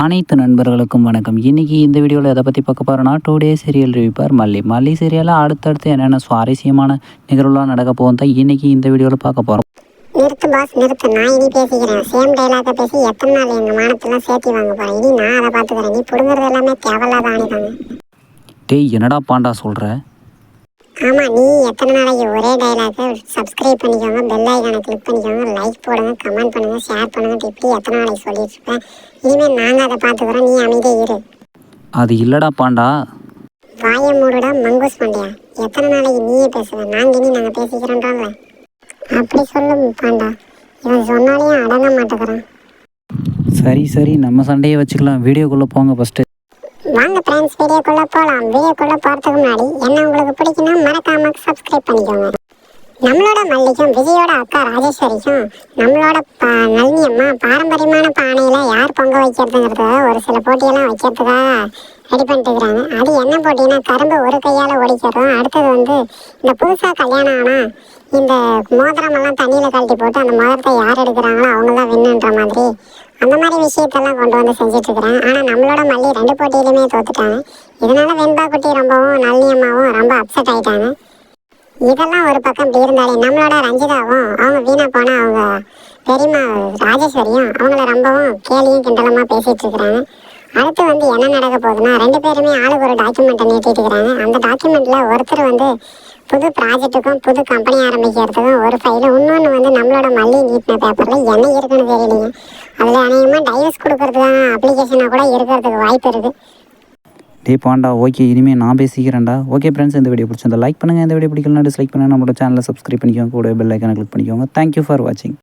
அனைத்து நண்பர்களுக்கும் வணக்கம். இன்றைக்கி இந்த வீடியோவில் எதை பற்றி பார்க்க போகிறோன்னா டூ டே சீரியல் ரிவிப்பார் மல்லி. மல்லி சீரியலில் அடுத்தடுத்து என்னென்ன சுவாரஸ்யமான நிகழ்வுலாம் நடக்க போகும் தான் இன்றைக்கி இந்த வீடியோவில் பார்க்க போகிறோம் நிறுத்து பாஸ் நிறுத்து. நான் இனி பேசிக்கிறேன். சேம் டைலாக பேசி எத்தனை நாள் எங்கள் மானத்தெல்லாம் சேர்த்து வாங்க போகிறேன் இனி நான் அதை பார்த்துக்கிறேன். நீ பிடுங்குறது எல்லாமே தேவையில்லாத ஆணிதாங்க. டேய் என்னடா பாண்டா சொல்கிற ஆமாம் நீ எத்தனை நாளைக்கு ஒரே டைலாக சப்ஸ்கிரைப் பண்ணிக்கோங்க பெல் ஐக்கானை கிளிக் பண்ணிக்கோங்க லைக் போடுங்க கமெண்ட் பண்ணுங்க ஷேர் பண்ணுங்க இப்படி எத்தனை நாளைக்கு சொல்லிட்டு இருப்பேன். இனிமேல் நாங்கள் அதை பார்த்துக்கிறோம் நீ அமைதியாக இரு. அது இல்லடா பாண்டா. வாய மூடுடா மங்கூஸ் மண்டையா எத்தனை நாளைக்கு நீயே பேசுவ? நாங்கள் இனி நாங்கள் பேசிக்கிறோன்றோம்ல அப்படி சொல்லு பாண்டா. இவன் சொன்னாலையும் அடங்க மாட்டேங்கிறான். சரி சரி நம்ம சண்டையை வச்சுக்கலாம். வீடியோக்குள்ளே போங்க ஃபஸ்ட்டு வாங்க ஃப்ரெண்ட்ஸ் வீடியோக்குள்ளே போகலாம் வீடியோக்குள்ளே போகிறதுக்கு முன்னாடி என்ன உங்களுக்கு பிடிக்குன்னா மறக்காம சப்ஸ்கிரைப் பண்ணிக்கோங்க. நம்மளோட மல்லிக்கும் விஜயோட அக்கா ராஜேஸ்வரிக்கும் நம்மளோட பா நளினி அம்மா பாரம்பரியமான பானையில் யார் பொங்க வைக்கிறதுங்கிறதுக்காக ஒரு சில போட்டியெல்லாம் வைக்கிறதுக்காக ரெடி பண்ணிட்டுருக்குறாங்க அது என்ன போட்டினா கரும்பு ஒரு கையால் ஒடிக்கிறதும் அடுத்தது வந்து இந்த புதுசாக கல்யாணம் ஆனால் இந்த மோதிரமெல்லாம் தண்ணியில் கழட்டி போட்டு அந்த மோதிரத்தை யார் எடுக்கிறாங்களோ அவங்க தான் வின்னுன்ற மாதிரி அந்த மாதிரி விஷயத்தெல்லாம் கொண்டு வந்து செஞ்சுட்டு ஆனால் நம்மளோட மல்லி ரெண்டு போட்டியிலுமே தோத்துட்டாங்க. இதனால் வெண்பா குட்டி ரொம்பவும் நல்லியம்மாவும் ரொம்ப அப்செட் ஆகிட்டாங்க இதெல்லாம் ஒரு பக்கம் இப்படி இருந்தாலே நம்மளோட ரஞ்சிதாவும் அவங்க வீணா போன அவங்க பெரியம்மா ராஜேஸ்வரியும் அவங்கள ரொம்பவும் கேலியும் கிண்டலமாக பேசிட்டு இருக்கிறாங்க அடுத்து வந்து என்ன நடக்க போகுதுன்னா ரெண்டு பேருமே ஆளுக்கு ஒரு டாக்குமெண்ட்டை நீட்டிட்டு இருக்கிறாங்க அந்த டாக்குமெண்ட்டில் ஒருத்தர் வந்து புது ப்ராஜெக்ட்டுக்கும் புது கம்பெனி ஆரம்பிக்கிறதுக்கும் ஒரு ஃபைலு இன்னொன்று வந்து நம்மளோட மல்லி நீட்டின பேப்பரில் என்ன இருக்குன்னு தெரியலைங்க. அதில் அநேகமாக டைவர்ஸ் கொடுக்கறதுக்கான அப்ளிகேஷனாக கூட இருக்கிறதுக்கு வாய்ப்பு இருக்குது டே பாண்டா ஓகே இனிமேல் நான் பேசிக்கிறேன்டா ஓகே ஃப்ரெண்ட்ஸ் இந்த வீடியோ பிடிச்சிருந்தா லைக் பண்ணுங்கள் இந்த வீடியோ பிடிக்கலனா டிஸ்லைக் பண்ணுங்கள் நம்மளோட சேனலை சப்ஸ்கிரைப் பண்ணிக்கோங்க. கூட பெல் ஐக்கனை கிளிக் பண்ணிக்கோங்க. தேங்க்யூ ஃபார் வாட்சிங்